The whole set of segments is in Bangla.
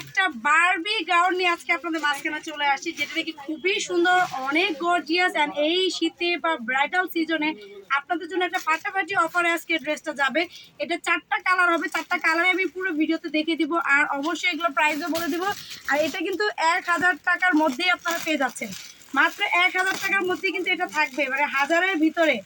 একটা বারবি গাউন নিয়ে আজকে আপনাদের মাঝখানে চলে আসি যেটা নাকি খুবই সুন্দর, অনেক গর্জিয়াস অ্যান্ড এই শীতে বা ব্রাইডাল সিজনে আপনাদের জন্য একটা ফাটাফাটি অফারে আজকে ড্রেসটা যাবে। এটা চারটা কালার হবে, চারটা কালারে আমি পুরো ভিডিওতে দেখিয়ে দিব, আর অবশ্যই এগুলো প্রাইসও বলে দিব। আর এটা কিন্তু এক হাজার টাকার মধ্যেই আপনারা পেয়ে যাচ্ছেন। মাত্র এক হাজার টাকার মধ্যেই কিন্তু এটা থাকবে মানে হাজারের ভিতরে।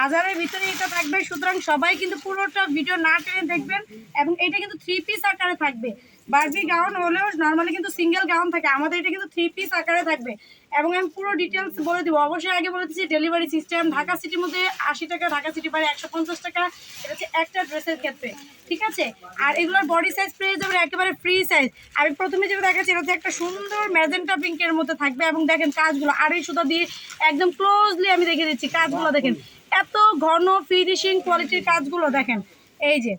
হাজারের ভিতরে এটা থাকবে। সুতরাং সবাই কিন্তু পুরোটা ভিডিও না টেনে দেখবেন এবং এটা কিন্তু থ্রি পিস আকারে থাকবে। বারবি গাউন হলেও নর্মালি কিন্তু সিঙ্গেল গাউন থাকে। আমাদের এটা কিন্তু থ্রি পিস আকারে থাকবে। এবং আমি পুরো ডিটেলস বলে দেবো। অবশ্যই আগে বলে দিচ্ছি ডেলিভারি সিস্টেম ঢাকা সিটির মধ্যে আশি টাকা, ঢাকা সিটি বাইরে একশো পঞ্চাশ টাকা। এটা হচ্ছে একটা ড্রেসের ক্ষেত্রে। ঠিক আছে? আর এগুলোর বডি সাইজ পেয়ে যাবেন একেবারে ফ্রি সাইজ আমি প্রথমে যেটা দেখাচ্ছি, এটা হচ্ছে একটা সুন্দর ম্যাজেন্টা পিঙ্কের মধ্যে থাকবে। এবং দেখেন কাজগুলো, আড়াই সুতা দিয়ে একদম ক্লোজলি আমি দেখে দিচ্ছি। কাজগুলো দেখেন। এত ঘন ফিনিশিং কোয়ালিটির কাজগুলো দেখেন। এই যে,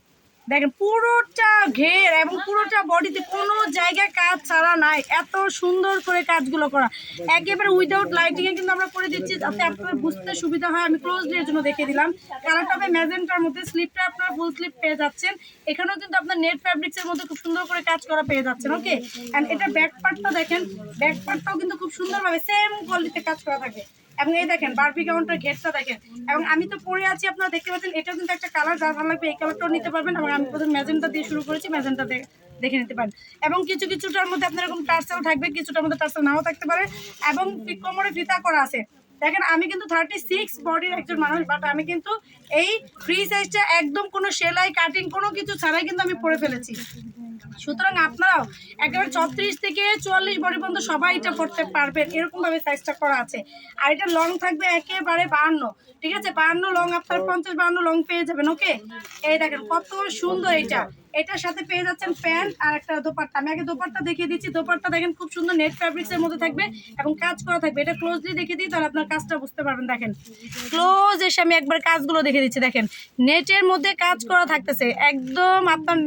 দেখেন পুরোটা ঘের এবং পুরোটা বডিতে কোনো জায়গায় কাজ ছাড়া নাই। এত সুন্দর করে কাজগুলো করা। একেবারে উইদাউট লাইটিংয়ে কিন্তু আমরা করে দিচ্ছি যাতে আপনাদের বুঝতে সুবিধা হয়। আমি ক্লোজলি এর জন্য দেখে দিলাম। কালারটা হবে ম্যাজেন্টার মধ্যে। স্লিপটা আপনারা ফুল স্লিপ পেয়ে যাচ্ছেন। এখানেও কিন্তু আপনার নেট ফ্যাব্রিক্সের মধ্যে খুব সুন্দর করে কাজ করা পেয়ে যাচ্ছেন ওকে অ্যান্ড এটা ব্যাক পার্টটা দেখেন। ব্যাক পার্টটাও কিন্তু খুব সুন্দরভাবে সেম কোয়ালিটিতে কাজ করা থাকে। এবং এই দেখেন বারবি কাউন্টার ঘেরটা দেখেন। এবং আমি তো পরে আছি, আপনারা দেখতে পাচ্ছেন, এটাও কিন্তু একটা কালার যার ভালো লাগবে এই কালারটাও নিতে পারবেন। এবং আমি প্রথম ম্যাজেন্টা দিয়ে শুরু করেছি ম্যাজেন্টা দেখে নিতে পারেন। এবং কিছু কিছুটার মধ্যে আপনার এরকম টার্সেল থাকবে, কিছুটার মধ্যে টার্সেল নাও থাকতে পারে। এবং কোমরে ফিতা করা আছে। দেখেন, আমি কিন্তু থার্টি সিক্স বডির একজন মানুষ বাট আমি কিন্তু এই ফ্রি সাইজটা একদম কোনো সেলাই কাটিং কোনো কিছু ছাড়াই কিন্তু আমি পরে ফেলেছি। সুতরাং আপনারাও একেবারে ছত্রিশ থেকে চুয়াল্লিশ বডি পর্যন্ত সবাই এটা পড়তে পারবেন। এরকমভাবে সাইজটা করা আছে। আর এটা লং থাকবে একেবারে বাহান্ন। ঠিক আছে? বাহান্ন লং আপনার পঞ্চাশ, বাহান্ন লং পেয়ে যাবেন ওকে এই দেখেন, কত সুন্দর এটা এটার সাথে পেয়ে যাচ্ছেন প্যান্ট আর একটা দোপাট্টা। আমি আগে দোপাট্টা দেখিয়ে দিচ্ছি। দোপাট্টা দেখেন খুব সুন্দর নেট ফ্যাব্রিক্সের মধ্যে থাকবে এবং কাজ করা থাকবে। এটা ক্লোজলি দেখিয়ে দিই, তাহলে আপনার কাজটা বুঝতে পারবেন। দেখেন ক্লোজ এসে আমি একবার কাজগুলো দেখে দিচ্ছি। দেখেন, নেটের মধ্যে কাজ করা থাকতেছে। একদম আপনার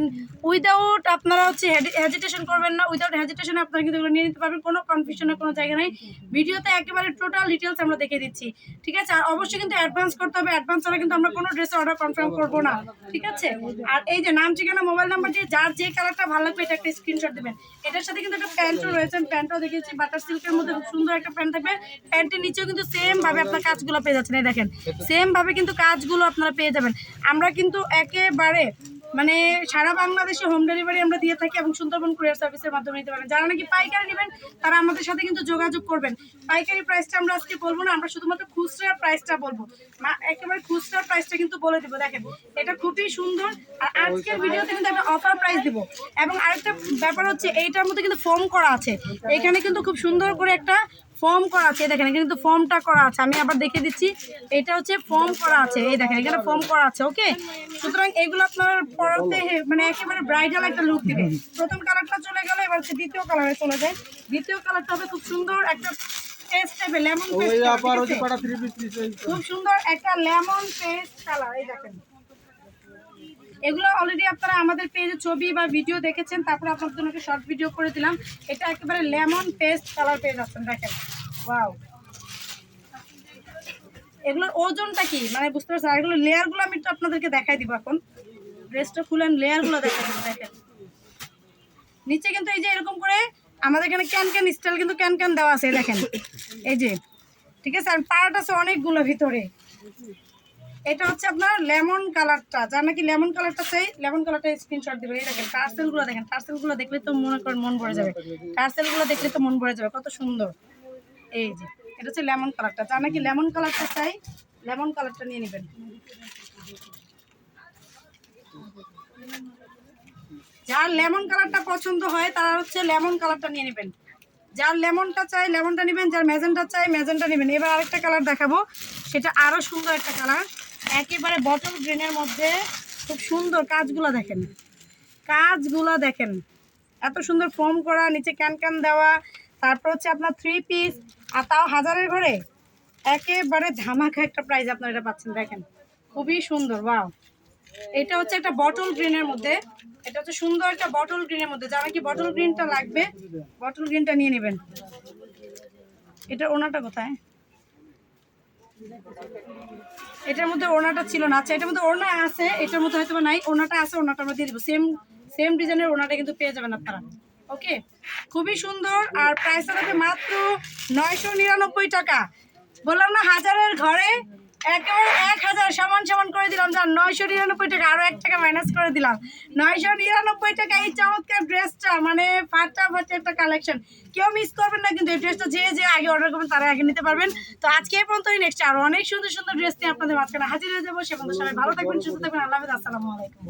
উইদাউট আপনারা হচ্ছে হেজিটেশন করবেন না। উইদাউট হেজিটেশন আপনারা কিন্তু এগুলো নিয়ে নিতে পারবেন। কোনো কনফিউশনের কোনো জায়গা নেই। ভিডিওতে একেবারে টোটাল ডিটেলস আমরা দেখে দিচ্ছি। ঠিক আছে? আর অবশ্যই কিন্তু অ্যাডভান্স করতে হবে। অ্যাডভান্স ছাড়া কিন্তু আমরা কোনো ড্রেসে অর্ডার কনফার্ম করব না। ঠিক আছে? আর এই যে নাম ঠিকানা মোবাইল নাম্বার দিয়ে যার যে কালারটা ভালো লাগবে এটা একটা স্ক্রিনশট দেবেন। এটার সাথে কিন্তু একটা প্যান্টও রয়েছে প্যান্টও দেখেছি বাটার সিল্কের মধ্যে খুব সুন্দর একটা প্যান্ট থাকবে। প্যান্টের নিচেও কিন্তু সেম ভাবে আপনার কাজগুলো পেয়ে যাচ্ছেন এই দেখেন। সেম ভাবে কিন্তু কাজগুলো আপনারা পেয়ে যাবেন। আমরা কিন্তু একেবারে মানে সারা বাংলাদেশে হোম ডেলিভারি আমরা দিয়ে থাকি এবং সুন্দরবন কুরিয়ার সার্ভিসের মাধ্যমে নিতে পারেন। যারা নাকি পাইকারি নেবেন, তারা আমাদের সাথে কিন্তু যোগাযোগ করবেন। পাইকারি প্রাইসটা আমরা আজকে বলব না, আমরা শুধুমাত্র খুচরা প্রাইসটা বলব। একেবারে খুচরা প্রাইসটা কিন্তু বলে দিব। দেখেন, এটা খুবই সুন্দর আর আজকের ভিডিওতে কিন্তু আমরা অফার প্রাইস দিব। এবং আরেকটা ব্যাপার হচ্ছে, এইটার মধ্যে কিন্তু ফর্ম করা আছে। এখানে কিন্তু খুব সুন্দর করে একটা ফর্ম করা আছে দেখেন এখানে কিন্তু ফর্মটা করা আছে। আমি আবার দেখে দিচ্ছি এটা হচ্ছে ফর্ম করা আছে। এই দেখেন এখানে ফর্ম করা আছে ওকে? সুতরাং এগুলো আপনার পড়াতে মানে একেবারে ব্রাইডাল একটা লুক দিবে। প্রথম কালারটা চলে গেল এবার দ্বিতীয় কালারে চলে যায়। দ্বিতীয় কালারটা হবে খুব সুন্দর একটা লেমন খুব সুন্দর একটা লেমন পেস্ট কালার এই দেখেন। এগুলো অলরেডি আপনারা আমাদের পেজে ছবি বা ভিডিও দেখেছেন, তারপরে আপনাদের জন্য শর্ট ভিডিও করে দিলাম। এটা একেবারে লেমন পেস্ট কালার পেয়ে যাচ্ছেন দেখেন। ওয়াও এগুলোর ওজনটা কি? মানে বুঝতে পারছেন? আর এগুলো লেয়ারগুলো আমি একটু আপনাদেরকে দেখাই দিব এখন। ড্রেসটা খুলেন লেয়ারগুলো দেখেন দেখেন। নিচে কিন্তু এই যে এরকম করে আমাদের এখানে ক্যান ক্যান স্টাইল কিন্তু ক্যান ক্যান দেওয়া আছে, দেখেন। এই যে, ঠিক আছে? আর পার্ট আছে অনেকগুলো ভিতরে। এটা হচ্ছে আপনার লেমন কালারটা। যার নাকি লেমন কালারটা চাই, লেমন কালারটা স্ক্রিনশট দিবে। এই দেখেন টার্সেলগুলো দেখেন টার্সেলগুলো দেখলে তো মনে করেন মন ভরে যাবে। টার্সেলগুলো দেখলে তো মন ভরে যাবে, কত সুন্দর। এই যে, এটা হচ্ছে লেমন কালারটা। যার নাকি লেমন কালারটা চাই, লেমন কালারটা নিয়ে নেবেন। যার লেমন কালারটা পছন্দ হয়, তারা হচ্ছে লেমন কালারটা নিয়ে নেবেন। যার লেমনটা চাই, লেমনটা নেবেন, যার ম্যাজেন্টা চাই, ম্যাজেন্টা নেবেন। এবার আরেকটা কালার দেখাবো। সেটা আরও সুন্দর একটা কালার। একেবারে বটল গ্রিনের মধ্যে খুব সুন্দর কাজগুলো দেখেন। কাজগুলো দেখেন। এত সুন্দর ফোম করা, নিচে ক্যান ক্যান দেওয়া, তারপর হচ্ছে আপনার থ্রি পিস আর তাও হাজারের ঘরে। একেবারে ধামাকা একটা প্রাইস আপনারা এটা পাচ্ছেন, দেখেন। খুবই সুন্দর ওয়াও এটা হচ্ছে একটা বটল গ্রিনের মধ্যে। এটা হচ্ছে সুন্দর একটা বটল গ্রিনের মধ্যে। যারা কি বটল গ্রিনটা লাগবে? বটল গ্রিনটা নিয়ে নেবেন। এটা ওনাটা কোথায়? এটার মধ্যে ওনাটা ছিল না। আচ্ছা এটার মধ্যে ওনা আছে, এটার মধ্যে হয়তো নাই। ওনাটা আছে ওনাটা আমরা দিয়ে দিব। সেম সেম ডিজাইনের ওনাটা কিন্তু পেয়ে যাবেন আপনারা। ওকে খুবই সুন্দর। আর প্রাইসটা থাকবে মাত্র নয়শো নিরানব্বই টাকা। বললাম না, হাজারের ঘরে একেবারে এক হাজার সমান সমান করে দিলাম, যার নয়শো নিরানব্বই টাকা, আরও এক টাকা মাইনাস করে দিলাম। নয়শো নিরানব্বই টাকা এই চমৎকার ড্রেসটা মানে ফাটাফাটি একটা কালেকশন কেউ মিস করবেন না, কিন্তু এই ড্রেসটা যে যে আগে অর্ডার করবেন তারা আগে নিতে পারবেন। তো আজকে এই নেক্সট আরও অনেক সুন্দর সুন্দর ড্রেস নিয়ে আপনাদের মাঝখানে হাজির হয়ে যাব। সে পর্যন্ত সবাই ভালো থাকবেন, সুস্থ থাকবেন, আল্লাহ আসসালামু আলাইকুম।